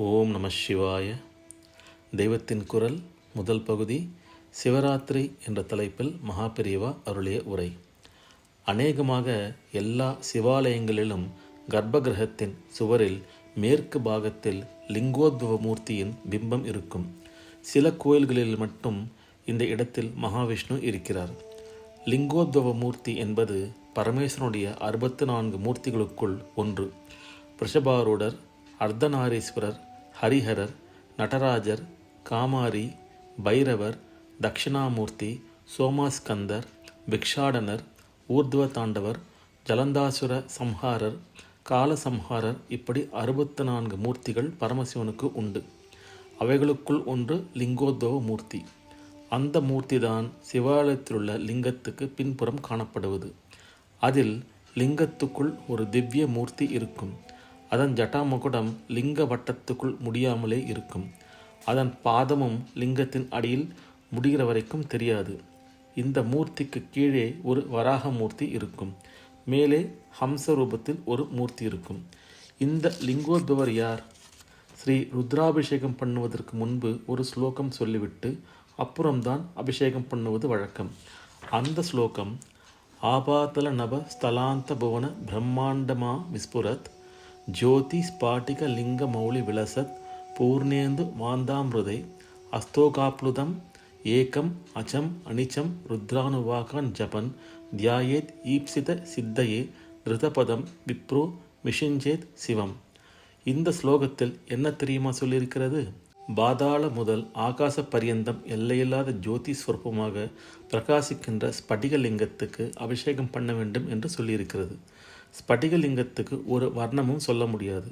ஓம் நம சிவாய. தெய்வத்தின் குரல் முதல் பகுதி சிவராத்திரி என்ற தலைப்பில் மகாபிரிவா அருளிய உரை. அநேகமாக எல்லா சிவாலயங்களிலும் கர்ப்பகிரகத்தின் சுவரில் மேற்கு பாகத்தில் லிங்கோத்பவ மூர்த்தியின் பிம்பம் இருக்கும். சில கோயில்களில் மட்டும் இந்த இடத்தில் மகாவிஷ்ணு இருக்கிறார். லிங்கோத்பவ மூர்த்தி என்பது பரமேஸ்வரனுடைய அறுபத்து நான்கு மூர்த்திகளுக்குள் ஒன்று. ரிஷபாரூடர் அர்த்தநாரீஸ்வரர் ஹரிஹரர் நடராஜர் காமாரி பைரவர் தக்ஷணாமூர்த்தி சோமாஸ்கந்தர் பிக்ஷாடனர் ஊர்துவ தாண்டவர் ஜலந்தாசுர சம்ஹாரர் காலசம்ஹாரர் இப்படி அறுபத்து நான்கு மூர்த்திகள் பரமசிவனுக்கு உண்டு. அவைகளுக்குள் ஒன்று லிங்கோத்பவ மூர்த்தி. அந்த மூர்த்திதான் சிவாலயத்திலுள்ள லிங்கத்துக்கு பின்புறம் காணப்படுவது. அதில் லிங்கத்துக்குள் ஒரு திவ்ய மூர்த்தி இருக்கும். அதன் ஜட்டாமுகுடம் லிங்க வட்டத்துக்குள் முடியாமலே இருக்கும். அதன் பாதமும் லிங்கத்தின் அடியில் முடிகிற வரைக்கும் தெரியாது. இந்த மூர்த்திக்கு கீழே ஒரு வராக மூர்த்தி இருக்கும். மேலே ஹம்ச ரூபத்தில் ஒரு மூர்த்தி இருக்கும். இந்த லிங்கோத்பவர் யார்? ஸ்ரீ ருத்ராபிஷேகம் பண்ணுவதற்கு முன்பு ஒரு ஸ்லோகம் சொல்லிவிட்டு அப்புறம்தான் அபிஷேகம் பண்ணுவது வழக்கம். அந்த ஸ்லோகம் ஆபாத்தல நப ஸ்தலாந்த புவன பிரம்மாண்டமா விஸ்புரத் ஜோதி ஸ்பாட்டிக லிங்க மௌலி விலசத் பூர்ணேந்து மாந்தாமிருதை அஸ்தோகாப்ளுதம் ஏகம் அச்சம் அனிச்சம் ருத்ரானுவாகான் ஜபன் தியாயேத் ஈப்சித சித்தையே ரிதபதம் விப்ரோ மிஷிஞ்சேத் சிவம். இந்த ஸ்லோகத்தில் என்ன தெரியுமா சொல்லியிருக்கிறது? பாதாள முதல் ஆகாச பரியந்தம் எல்லையில்லாத ஜோதி ஸ்வரூபமாக பிரகாசிக்கின்ற ஸ்படிகலிங்கத்துக்கு அபிஷேகம் பண்ண வேண்டும் என்று சொல்லியிருக்கிறது. ஸ்படிகலிங்கத்துக்கு ஒரு வர்ணமும் சொல்ல முடியாது.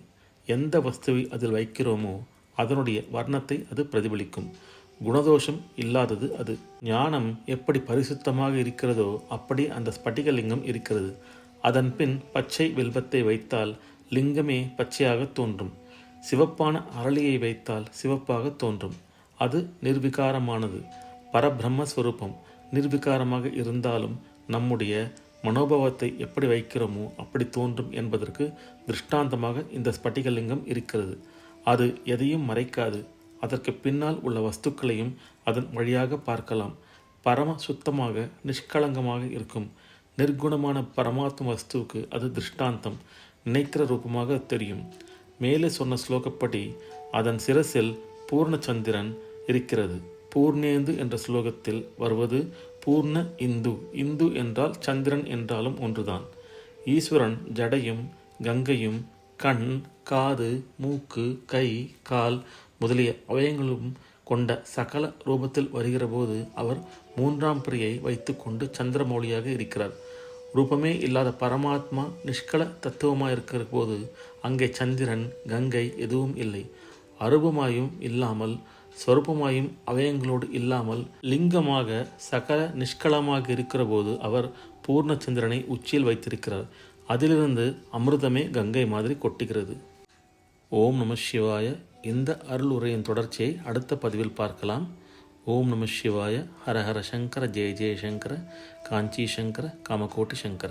எந்த வஸ்துவை அதில் வைக்கிறோமோ அதனுடைய வர்ணத்தை அது பிரதிபலிக்கும். குணதோஷம் இல்லாதது அது. ஞானம் எப்படி பரிசுத்தமாக இருக்கிறதோ அப்படி அந்த ஸ்பட்டிகலிங்கம் இருக்கிறது. அதன் பின் பச்சை வெல்வத்தை வைத்தால் லிங்கமே பச்சையாக தோன்றும். சிவப்பான அரளியை வைத்தால் சிவப்பாக தோன்றும். அது நிர்விகாரமானது. பரபிரம்மஸ்வரூபம். நிர்விகாரமாக இருந்தாலும் நம்முடைய மனோபாவத்தை எப்படி வைக்கிறோமோ அப்படி தோன்றும் என்பதற்கு திருஷ்டாந்தமாக இந்த ஸ்பட்டிகலிங்கம் இருக்கிறது. அது எதையும் மறைக்காது. அதற்கு பின்னால் உள்ள வஸ்துக்களையும் அதன் வழியாக பார்க்கலாம். பரம சுத்தமாக நிஷ்கலங்கமாக இருக்கும். நிர்குணமான பரமாத்ம வஸ்துவுக்கு அது திருஷ்டாந்தம் நினைக்கிற ரூபமாக தெரியும். மேலே சொன்ன ஸ்லோகப்படி அதன் சிரசில் பூர்ணச்சந்திரன் இருக்கிறது. பூர்ணேந்து என்ற ஸ்லோகத்தில் வருவது பூர்ண இந்து. இந்து என்றால் சந்திரன் என்றாலும் ஒன்றுதான். ஈஸ்வரன் ஜடையும் கங்கையும் கண் காது மூக்கு கை கால் முதலிய அவயங்களும் கொண்ட சகல ரூபத்தில் வருகிறபோது அவர் மூன்றாம் பிரியை வைத்துக்கொண்டு சந்திரமௌலியாக இருக்கிறார். ரூபமே இல்லாத பரமாத்மா நிஷ்கல தத்துவமாக இருக்கிற போது அங்கே சந்திரன் கங்கை எதுவும் இல்லை. அருபமாயும் இல்லாமல் சொருப்பமாயும் அவயங்களோடு இல்லாமல் லிங்கமாக சகல நிஷ்கலமாக இருக்கிற போது அவர் பூர்ணச்சந்திரனை உச்சியில் வைத்திருக்கிறார். அதிலிருந்து அமிர்தமே கங்கை மாதிரி கொட்டுகிறது. ஓம் நம சிவாய. இந்த அருள் உரையின் தொடர்ச்சியை அடுத்த பதிவில் பார்க்கலாம். ஓம் நம சிவாய. ஹர ஹர சங்கர ஜெய ஜெய சங்கர காஞ்சி சங்கர காமகோட்டி சங்கர.